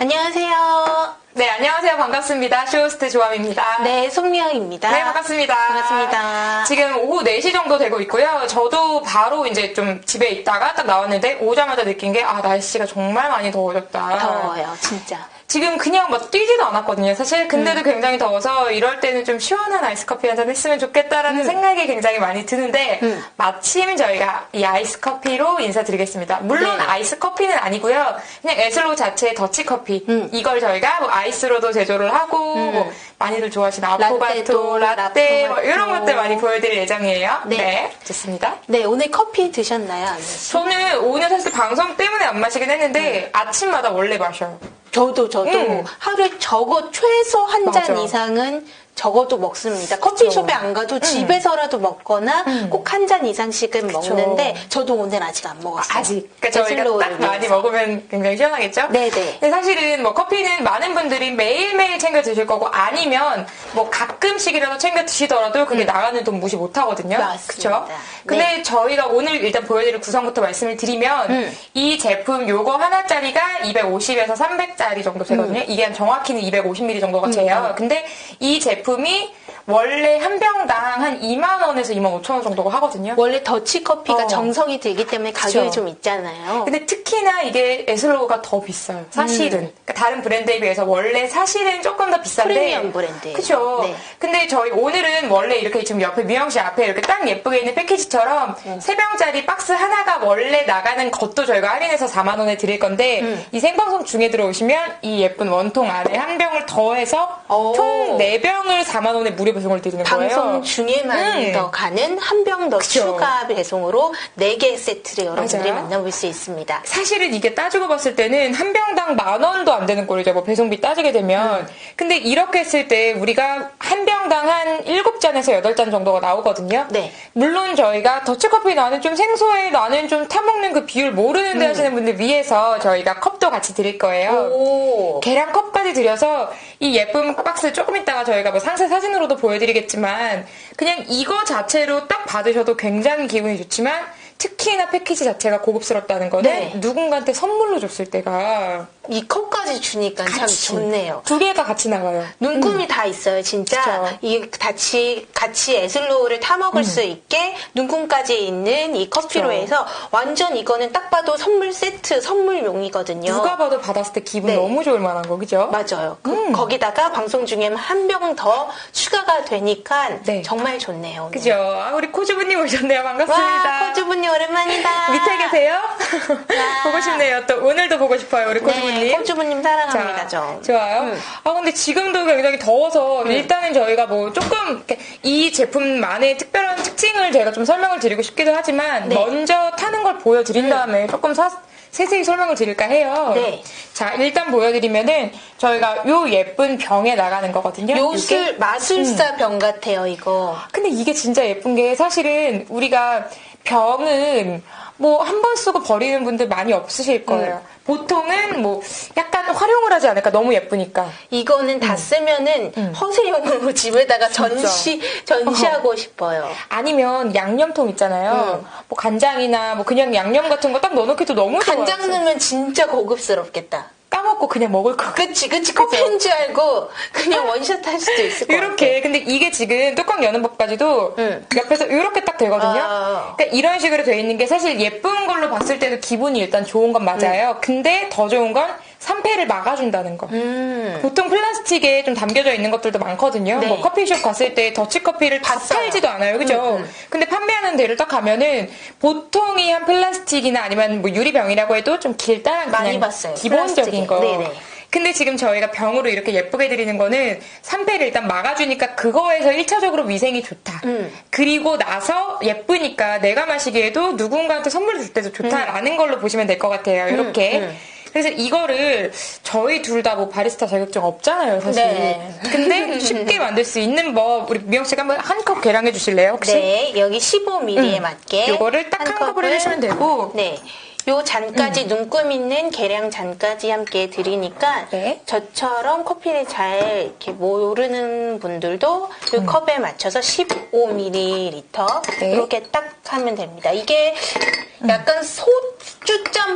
안녕하세요. 네, 안녕하세요. 반갑습니다. 쇼호스트 조함입니다. 네, 송미영입니다. 네, 반갑습니다. 반갑습니다. 지금 오후 4시 정도 되고 있고요. 저도 바로 이제 좀 집에 있다가 딱 나왔는데 오자마자 느낀 게, 아, 날씨가 정말 많이 더워졌다. 더워요, 진짜. 지금 그냥 막 뛰지도 않았거든요, 사실. 음. 근데도 굉장히 더워서 이럴 때는 좀 시원한 아이스 커피 한 잔 했으면 좋겠다라는 생각이 굉장히 많이 드는데, 음. 마침 저희가 이 아이스 커피로 인사드리겠습니다. 물론 네. 아이스 커피는 아니고요. 그냥 에슬로 자체의 더치 커피. 음. 이걸 저희가 뭐 아이 스로도 제조를 하고, 뭐 많이들 좋아하시는 아포가토, 라떼도, 라떼, 뭐 라포가토. 이런 것들 많이 보여드릴 예정이에요. 네. 네. 좋습니다. 네, 오늘 커피 드셨나요? 저는 오늘 사실 방송 때문에 안 마시긴 했는데, 아침마다 원래 마셔요. 저도, 저도 음. 하루에 적어 최소 한 잔. 이상은 적어도 먹습니다. 커피숍에 안 가도 집에서라도 먹거나 꼭한 잔 이상씩은 먹는데 저도 오늘 아직 안 먹었어요. 아직. 그러니까 저희가 딱 많이 위해서. 먹으면 굉장히 시원하겠죠? 네네. 근데 사실은 뭐 커피는 많은 분들이 매일매일 챙겨 드실 거고 아니면 뭐 가끔씩이라도 챙겨 드시더라도 그게 나가는 돈 무시 못 하거든요. 음. 그쵸? 근데 저희가 오늘 일단 보여드릴 구성부터 말씀을 드리면 음. 이 제품 요거 하나짜리가 250에서 300짜리 정도 되거든요. 음. 이게 한 정확히는 250ml 정도가 돼요. 근데 이 제품 이 원래 한 병당 한 2만 원에서 2만 5천 원 정도가 하거든요. 원래 더치 커피가 어. 정성이 들기 때문에 가격이 그쵸. 좀 있잖아요. 근데 특히나 이게 에슬로우가 더 비싸요. 사실은. 그러니까 다른 브랜드에 비해서 원래 사실은 조금 더 비싼데. 프리미엄 브랜드예요. 그쵸. 네. 근데 저희 오늘은 원래 이렇게 지금 옆에 미영 씨 앞에 이렇게 딱 예쁘게 있는 패키지처럼 음. 세 병짜리 박스 하나가 원래 나가는 것도 저희가 할인해서 4만 원에 드릴 건데 음. 이 생방송 중에 들어오시면 이 예쁜 원통 안에 한 병을 더해서 오. 총네 병을 4만 원에 무료 배송을 드리는 거예요. 방송 중에만 음. 더 가는 한 병 더. 추가 배송으로 4개 세트를 여러분들이 맞아요. 만나볼 수 있습니다. 사실은 이게 따지고 봤을 때는 한 병당 만 원도 안 되는 꼴이죠. 뭐 배송비 따지게 되면. 근데 이렇게 했을 때 우리가 한 병당 한 7잔에서 8잔 정도가 나오거든요. 네. 물론 저희가 더치커피 나는 좀 생소해, 나는 좀 타먹는 그 비율 모르는데 하시는 분들 위해서 저희가 컵도 같이 드릴 거예요. 오. 계량 컵까지 드려서 이 예쁜 박스 조금 이따가 저희가 뭐 상세 사진으로도 보여드리겠지만 그냥 이거 자체로 딱 받으셔도 굉장히 기분이 좋지만 특히나 패키지 자체가 고급스럽다는 거는 네. 누군가한테 선물로 줬을 때가 이 컵까지 주니까 참 같이 좋네요. 두 개가 같이 나가요. 눈금이 다 있어요, 진짜. 음. 그쵸. 이 같이 같이 에슬로우를 타 먹을 수 있게 눈금까지 있는 이 커피로 음. 그쵸. 해서 완전 이거는 딱 봐도 선물 세트, 선물용이거든요. 누가 봐도 받았을 때 기분 네. 너무 좋을 만한 거, 그죠? 맞아요. 그- 음. 거기다가 방송 중에 한 병 더 추가가 되니까 네. 정말 좋네요. 오늘. 그죠? 아, 우리 코주부님 오셨네요. 반갑습니다. 와, 코주분이 오랜만이다. 밑에 계세요? 보고 싶네요. 또 오늘도 보고 싶어요, 우리 코주부님. 네, 코주부님 사랑합니다, 자, 저. 좋아요. 음. 아 근데 지금도 굉장히 더워서 일단은 저희가 뭐 조금 이 제품만의 특별한 특징을 제가 좀 설명을 드리고 싶기도 하지만 네. 먼저 타는 걸 보여드린 다음에 조금 사- 세세히 설명을 드릴까 해요. 네. 자 일단 보여드리면은 저희가 요 예쁜 병에 나가는 거거든요. 요술. 마술사 병 같아요, 이거. 근데 이게 진짜 예쁜 게 사실은 우리가 병은 뭐 한 번 쓰고 버리는 분들 많이 없으실 거예요. 보통은 뭐 약간 활용을 하지 않을까 너무 예쁘니까. 이거는 다 쓰면은 허세용으로 집에다가 전시 전시하고 싶어요. 아니면 양념통 있잖아요. 뭐 간장이나 뭐 그냥 양념 같은 거 딱 넣어놓기도 너무 좋아요. 간장 넣으면 진짜 고급스럽겠다. 까먹고 그냥 먹을 거. 그치, 그치. 커피인 줄 알고 그냥 원샷 할 수도 있을 것 같아. 이렇게 근데 이게 지금 뚜껑 여는 법까지도 응. 옆에서 이렇게 딱 되거든요. 아. 그러니까 이런 식으로 돼 있는 게 사실 예쁜 걸로 봤을 때도 기분이 일단 좋은 건 맞아요. 근데 더 좋은 건 산패를 막아준다는 거. 음. 보통 플라스틱에 좀 담겨져 있는 것들도 많거든요. 네. 뭐 커피숍 갔을 때 더치커피를 다 봤어요. 팔지도 않아요. 그죠? 음, 음. 근데 판매하는 데를 딱 가면은 보통이 한 플라스틱이나 아니면 뭐 유리병이라고 해도 좀 길다란 많이 봤어요. 기본적인 플라스틱에. 거. 네네. 근데 지금 저희가 병으로 이렇게 예쁘게 드리는 거는 산패를 일단 막아주니까 그거에서 1차적으로 위생이 좋다. 음. 그리고 나서 예쁘니까 내가 마시기에도 누군가한테 선물 줄 때도 좋다라는 걸로 보시면 될 것 같아요. 이렇게. 음. 그래서 이거를 저희 둘 다 뭐 바리스타 자격증 없잖아요, 사실. 네. 근데 쉽게 만들 수 있는 법, 우리 미영 씨가 한번 한 컵 계량해 주실래요, 혹시? 네, 여기 15ml에 음. 맞게 요거를 딱 한 컵을 해주시면 되고. 네. 요 잔까지 눈금 있는 계량 잔까지 함께 드리니까 네. 저처럼 커피를 잘 이렇게 모르는 분들도 이 컵에 맞춰서 15ml 네. 이렇게 딱 하면 됩니다. 이게 약간 소주잔